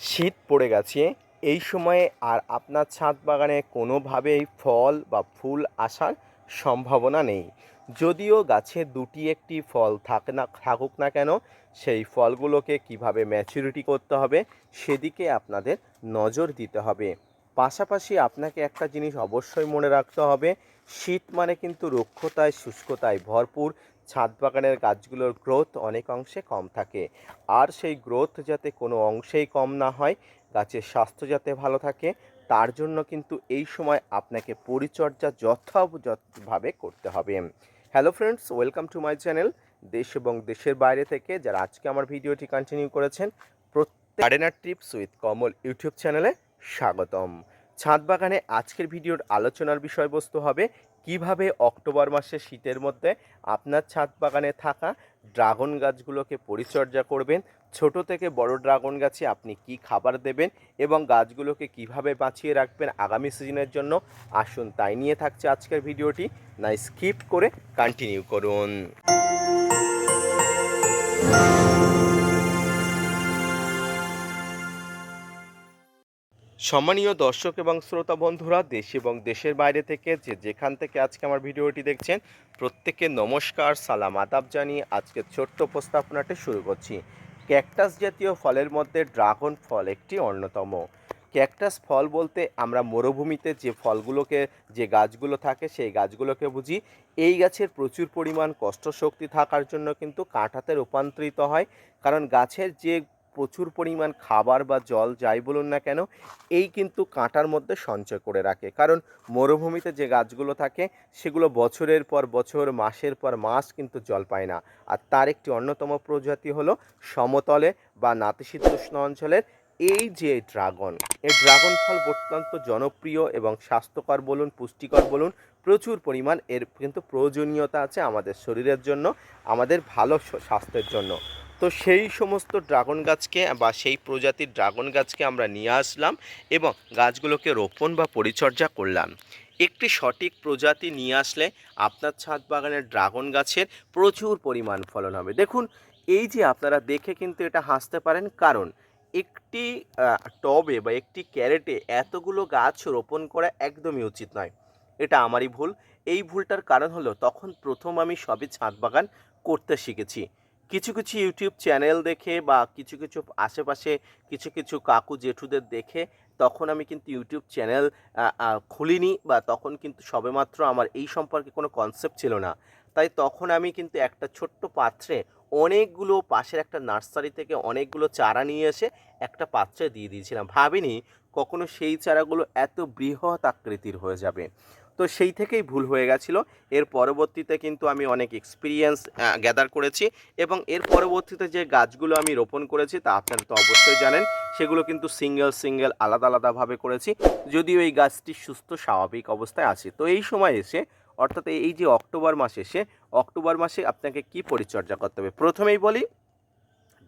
শীত পড়ে গেছে, এই সময়ে আর আপনার ছাদ বাগানে কোনোভাবেই ফল বা ফুল আসার সম্ভাবনা নেই। যদিও গাছে দুটি একটি ফল থাকে না, থাকুক না কেন, সেই ফলগুলোকে কীভাবে ম্যাচুরিটি করতে হবে সেদিকে আপনাদের নজর দিতে হবে। পাশাপাশি আপনাকে একটা জিনিস অবশ্যই মনে রাখতে হবে, শীত মানে কিন্তু রুক্ষতায়, শুষ্কতায় ভরপুর ছাদ বাগানের গাছগুলোর গ্রোথ অনেক অংশে কম থাকে। আর সেই গ্রোথ যাতে কোনো অংশেই কম না হয়, গাছের স্বাস্থ্য যাতে ভালো থাকে, তার জন্য কিন্তু এই সময় আপনাকে পরিচর্যা যথাযথভাবে করতে হবে। Hello friends welcome to my channel দেশ এবং দেশের বাইরে থেকে যারা আজকে আমার ভিডিওটি কন্টিনিউ করেছেন, প্রত্যেক gardener tips with Kamal YouTube চ্যানেলে স্বাগতম। ছাদ বাগানে আজকের ভিডিওর আলোচনার বিষয়বস্তু হবে কীভাবে অক্টোবর মাসে শীতের মধ্যে আপনার ছাদ বাগানে থাকা ড্রাগন গাছগুলোকে পরিচর্যা করবেন? ছোট থেকে বড় ড্রাগন গাছে আপনি কি খাবার দেবেন? এবং গাছগুলোকে কীভাবে বাঁচিয়ে রাখবেন আগামী সিজনের জন্য? আসুন তাই নিয়ে থাকছে আজকের ভিডিওটি। না, স্কিপ করে কন্টিনিউ করুন। সম্মানীয় দর্শক এবং শ্রোতা বন্ধুরা, দেশ এবং দেশের বাইরে থেকে যে যেখান থেকে আজকে আমার ভিডিওটি দেখছেন, প্রত্যেককে নমস্কার, সালাম, আদাব জানিয়ে আজকে ছোট্ট উপস্থাপনাটি শুরু করছি। ক্যাকটাস জাতীয় ফলের মধ্যে ড্রাগন ফল একটি অন্যতম। ক্যাকটাস ফল বলতে আমরা মরুভূমিতে যে ফলগুলোকে, যে গাছগুলো থাকে সেই গাছগুলোকে বুঝি। এই গাছের প্রচুর পরিমাণ কষ্ট শক্তি থাকার জন্য কিন্তু কাঁটাতে রূপান্তরিত হয়। কারণ গাছের যে প্রচুর পরিমাণ খাবার বা জল যাই বলুন না কেন, এই কিন্তু কাঁটার মধ্যে সঞ্চয় করে রাখে। কারণ মরুভূমিতে যে গাছগুলো থাকে, সেগুলো বছরের পর বছর, মাসের পর মাস কিন্তু জল পায় না। আর তার একটি অন্যতম প্রজাতি হলো সমতলে বা নাতিশীতোষ্ণ অঞ্চলের এই যে ড্রাগন, এই ড্রাগন ফল অত্যন্ত জনপ্রিয় এবং স্বাস্থ্যকর বলুন, পুষ্টিকর বলুন, প্রচুর পরিমাণ এর কিন্তু প্রয়োজনীয়তা আছে আমাদের শরীরের জন্য, আমাদের ভালো স্বাস্থ্যের জন্য। তো সেই সমস্ত ড্রাগন গাছকে বা সেই প্রজাতির ড্রাগন গাছকে আমরা নিয়ে আসলাম এবং গাছগুলোকে রোপণ বা পরিচর্যা করলাম। একটি সঠিক প্রজাতি নিয়ে আসলে আপনার ছাদ বাগানের ড্রাগন গাছের প্রচুর পরিমাণ ফলন হবে। দেখুন, এই যে আপনারা দেখে কিন্তু এটা হাসতে পারেন, কারণ একটি টবে বা একটি ক্যারেটে এতগুলো গাছ রোপণ করা একদমই উচিত নয়। এটা আমারই ভুল। এই ভুলটার কারণ হলো, তখন প্রথম আমি সবে ছাদ বাগান করতে শিখেছি। কিছু কিছু ইউটিউব চ্যানেল দেখে বা কিছু কিছু আশেপাশে কিছু কিছু কাকু জেঠুদের দেখে তখন আমি কিন্তু ইউটিউব চ্যানেল খুলিনি বা তখন কিন্তু সবেমাত্র আমার এই সম্পর্কে কোনো কনসেপ্ট ছিল না। তাই তখন আমি কিন্তু একটা ছোট্ট পাত্রে অনেকগুলো পাশের একটা নার্সারি থেকে অনেকগুলো চারা নিয়ে এসে একটা পাত্রে দিয়ে দিয়েছিলাম। ভাবিনি কখনো সেই চারাগুলো এত বৃহৎ আকৃতির হয়ে যাবে। তো সেই থেকেই ভুল হয়ে গেছিল। এর পরবর্তীতে কিন্তু আমি অনেক এক্সপিরিয়েন্স গ্যাদার করেছি এবং এর পরবর্তীতে যে গাছগুলো আমি রোপণ করেছি তা আপনারা তো অবশ্যই জানেন, সেগুলো কিন্তু সিঙ্গেল সিঙ্গেল আলাদা আলাদাভাবে করেছি। যদিও এই গাছটি সুস্থ, স্বাভাবিক অবস্থায় আছে। তো এই সময় এসে, অর্থাৎ এই যে অক্টোবর মাস এসে, অক্টোবর মাসে আপনাকে কি পরিচর্যা করতে হবে? প্রথমেই বলি,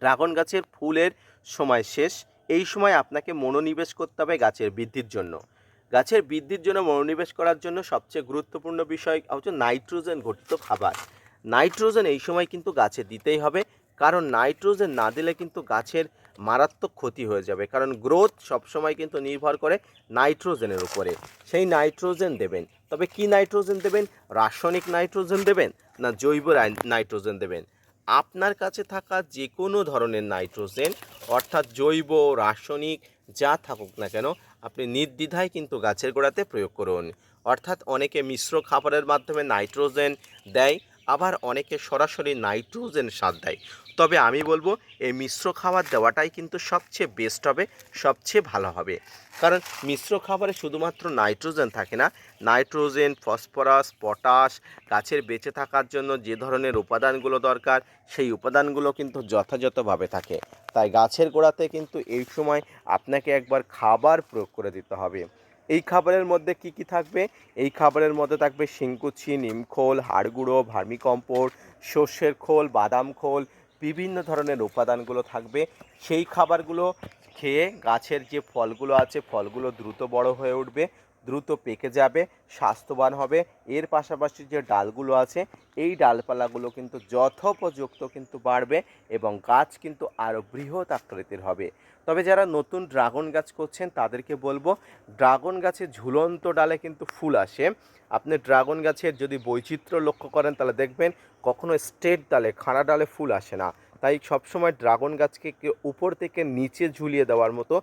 ড্রাগন গাছের ফুলের সময় শেষ। এই সময় আপনাকে মনোনিবেশ করতে হবে গাছের বৃদ্ধির জন্য। গাছের বৃদ্ধির জন্য মনোনিবেশ করার জন্য সবচেয়ে গুরুত্বপূর্ণ বিষয় হচ্ছে নাইট্রোজেন ঘটিত খাবার। নাইট্রোজেন এই সময় কিন্তু গাছে দিতেই হবে, কারণ নাইট্রোজেন না দিলে কিন্তু গাছের মারাত্মক ক্ষতি হয়ে যাবে, কারণ গ্রোথ সবসময় কিন্তু নির্ভর করে নাইট্রোজেনের উপরে। সেই নাইট্রোজেন দেবেন। তবে কি নাইট্রোজেন দেবেন? রাসায়নিক নাইট্রোজেন দেবেন না জৈব নাইট্রোজেন দেবেন? আপনার কাছে থাকা যে কোনো ধরনের নাইট্রোজেন, অর্থাৎ জৈব, রাসায়নিক, যা থাকুক না কেন আপনি নির্দ্বিধায় কিন্তু গাছের গোড়াতে প্রয়োগ করুন। অর্থাৎ অনেকে মিশ্র খাবারের মাধ্যমে নাইট্রোজেন দেয়, আবার অনেকে সরাসরি নাইট্রোজেন সার দেয়। তবে আমি বলব, এই মিশ্র খাবার দেওয়াটাই কিন্তু সবচেয়ে বেস্ট হবে, সবচেয়ে ভালো হবে। কারণ মিশ্র খাবারে শুধুমাত্র নাইট্রোজেন থাকে না, নাইট্রোজেন, ফসফরাস, পটাশ, গাছের বেঁচে থাকার জন্য যে ধরনের উপাদানগুলো দরকার, সেই উপাদানগুলো কিন্তু যথাযথভাবে থাকে। তাই গাছের গোড়াতে কিন্তু এই সময় আপনাকে একবার খাবার প্রয়োগ করে দিতে হবে। এই খাবারের মধ্যে কি কি থাকবে? এই খাবারের মধ্যে থাকবে শিংকুচি, নিমখোল, হাড়গুঁড়ো ভার্মিকম্পোস্ট সর্ষের খোল, বাদাম খোল, বিভিন্ন ধরনের উপাদানগুলো থাকবে। সেই খাবারগুলো খেয়ে গাছের যে ফলগুলো আছে, ফলগুলো দ্রুত বড় হয়ে উঠবে। দ্রুত পেকে যাবে, স্বাস্থ্যবান হবে। এর পাশাপাশি যে ডালগুলো আছে, এই ডালপালাগুলো কিন্তু যথোপযুক্ত কিন্তু বাড়বে এবং গাছ কিন্তু আরও বৃহৎ আকৃতির হবে। তবে যারা নতুন ড্রাগন গাছ করছেন, তাদেরকে বলব, ড্রাগন গাছে ঝুলন্ত ডালে কিন্তু ফুল আসে। আপনি ড্রাগন গাছের যদি বৈচিত্র্য লক্ষ্য করেন, তাহলে দেখবেন কখনো স্ট্রেট ডালে, খাড়া ডালে ফুল আসে না। তাই সবসময় ড্রাগন গাছকে উপর থেকে নিচে ঝুলিয়ে দেওয়ার মতো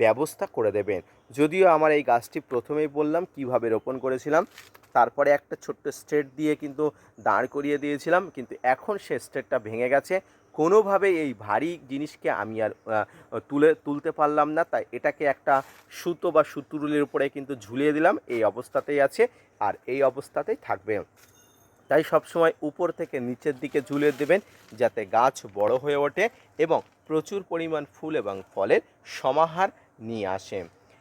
ব্যবস্থা করে দেবেন। যদিও আমার এই গাছটি প্রথমেই বললাম কীভাবে রোপণ করেছিলাম, তারপরে একটা ছোট্ট স্ট্রেট দিয়ে কিন্তু দাঁড় করিয়ে দিয়েছিলাম, কিন্তু এখন সে স্ট্রেটটা ভেঙে গেছে। কোনোভাবে এই ভারী জিনিসকে আমি আর তুলে, তুলতে পারলাম না, তাই এটাকে একটা সুতো বা সুতুরুলের উপরে কিন্তু ঝুলিয়ে দিলাম, এই অবস্থাতেই আছে, আর এই অবস্থাতেই থাকবে। তাই সবসময় উপর থেকে নিচের দিকে ঝুলিয়ে দেবেন যাতে গাছ বড় হয়ে ওঠে এবং প্রচুর পরিমাণ ফুল এবং ফলের সমাহার নিয়ে আসে।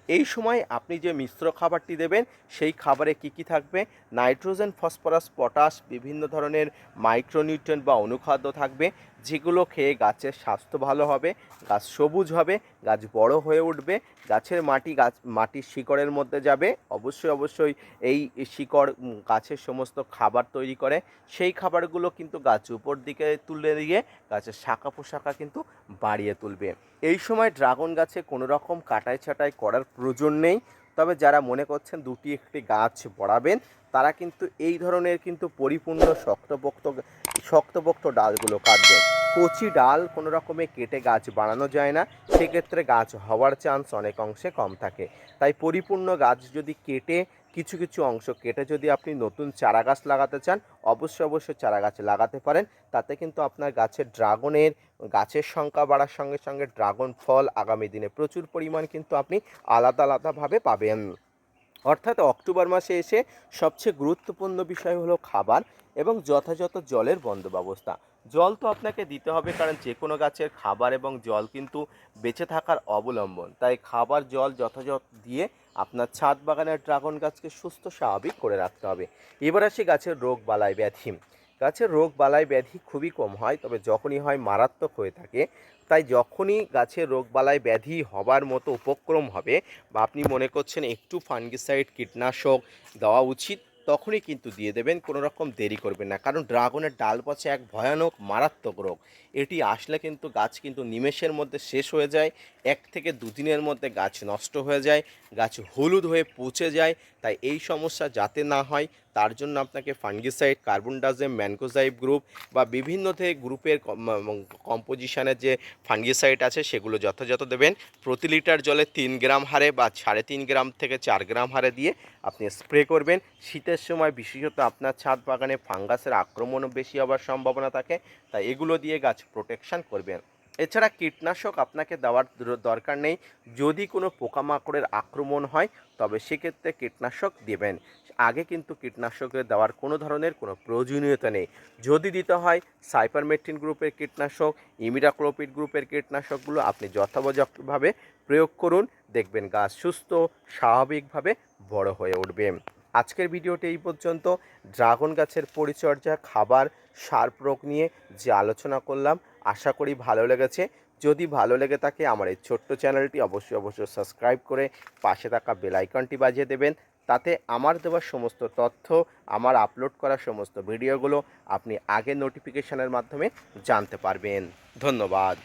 এই সময় আপনি যে মিশ্র খাবারটি দেবেন, সেই খাবারে কি কি থাকবে? নাইট্রোজেন, ফসফরাস, পটাশ, বিভিন্ন ধরনের মাইক্রোনিউট্রিয়েন্ট বা অনুখাদ্য থাকবে। যেগুলো খেয়ে গাছের স্বাস্থ্য ভালো হবে, গাছ সবুজ হবে, গাছ বড় হয়ে উঠবে, গাছের মাটি গাছ, মাটির শিকড়ের মধ্যে যাবে, অবশ্যই অবশ্যই এই শিকড় গাছের সমস্ত খাবার তৈরি করে, সেই খাবারগুলো কিন্তু গাছ উপর দিকে তুলে দিয়ে গাছের শাখা পোশাখা কিন্তু বাড়িয়ে তুলবে। এই সময় ড্রাগন গাছে কোনো রকম কাটাই ছাটাই করার প্রয়োজন নেই, তবে যারা মনে করছেন দুটি একটি গাছ বড়াবেন, তারা কিন্তু এই ধরনের কিন্তু পরিপূর্ণ শক্তপোক্ত শক্তপোক্ত ডালগুলো কাটবেন। কচি ডাল কোনো রকমে কেটে গাছ বাড়ানো যায় না, সেক্ষেত্রে গাছ হওয়ার চান্স অনেক অংশে কম থাকে। তাই পরিপূর্ণ গাছ যদি কেটে, কিছু কিছু অংশ কেটে যদি আপনি নতুন চারা গাছ লাগাতে চান, অবশ্যই অবশ্যই চারা গাছ লাগাতে পারেন। তাতে কিন্তু আপনার গাছের ড্রাগনের গাছের সংখ্যা বাড়ার সঙ্গে সঙ্গে ড্রাগন ফল আগামী দিনে প্রচুর পরিমাণ কিন্তু আপনি আলাদা আলাদাভাবে পাবেন। অর্থাৎ অক্টোবর মাসে এসে সবচেয়ে গুরুত্বপূর্ণ বিষয় হলো খাবার এবং যথাযথ জলের বন্দোবস্তা জল তো আপনাকে দিতে হবে কারণ যে কোনো গাছের খাবার এবং জল কিন্তু বেঁচে থাকার অবলম্বন। তাই খাবার, জল যথাযথ দিয়ে আপনার ছাদ বাগানের ড্রাগন গাছকে সুস্থ স্বাভাবিক করে রাখতে হবে। এবার আসি গাছের রোগ বালাই ব্যাধি। গাছের রোগ বালাই ব্যাধি খুবই কম হয়, তবে যখনই হয় মারাত্মক হয়ে থাকে, তাই যখনই গাছের রোগ বালাই ব্যাধি হবার মতো উপক্রম হবে বা আপনি মনে করছেন একটু ফাঙ্গিসাইড, কীটনাশক দেওয়া উচিত, তখনই কিন্তু দিয়ে দেবেন, কোনো রকম দেরি করবেন না। কারণ ড্রাগনের ডাল পচে এক ভয়ানক, মারাত্মক রোগ। এটি আসলে কিন্তু গাছ কিন্তু নিমেষের মধ্যে শেষ হয়ে যায়, এক থেকে দুদিনের মধ্যে গাছ নষ্ট হয়ে যায়, গাছ হলুদ হয়ে পচে যায় তাই এই সমস্যা যাতে না হয়, তার জন্য আপনাকে fungicide carbendazim mancozeb group বা বিভিন্ন থেকে গ্রুপের কম্পোজিশনের যে ফাঙ্গিসাইড আছে, সেগুলো যথাযথ দেবেন। প্রতি লিটার জলে তিন গ্রাম হারে বা সাড়ে তিন গ্রাম থেকে চার গ্রাম হারে দিয়ে আপনি স্প্রে করবেন। শীতের সময় বিশেষত আপনার ছাদ বাগানে ফাঙ্গাসের আক্রমণও বেশি হওয়ার সম্ভাবনা থাকে, তাই এগুলো দিয়ে গাছ প্রোটেকশন করবেন। এছাড়া কীটনাশক আপনাকে দেওয়ার দরকার নেই। যদি কোনো পোকামাকড়ের আক্রমণ হয়, তবে সেক্ষেত্রে কীটনাশক দেবেন। আগে কিন্তু কীটনাশকের দেওয়ার কোনো ধরনের কোনো প্রয়োজনীয়তা নেই। যদি দিতে হয়, সাইপারমেট্রিন গ্রুপের কীটনাশক, ইমিডাক্লোপিড গ্রুপের কীটনাশকগুলো আপনি যথাযথভাবে প্রয়োগ করুন, দেখবেন গাছ সুস্থ, স্বাভাবিকভাবে বড় হয়ে উঠবে। আজকের ভিডিওটি এই পর্যন্ত। ড্রাগন গাছের পরিচর্যা, খাবার, সার প্রয়োগ নিয়ে যে আলোচনা করলাম আশা করি ভালো লেগেছে। যদি ভালো লেগে থাকে আমার এই ছোট্ট চ্যানেলটি অবশ্যই অবশ্যই সাবস্ক্রাইব করে পাশে থাকা বেলাইকনটি বাজিয়ে দেবেন। তাতে আমার দেওয়া সমস্ত তথ্য, আমার আপলোড করা সমস্ত ভিডিওগুলো আপনি আগে নোটিফিকেশানের মাধ্যমে জানতে পারবেন। ধন্যবাদ।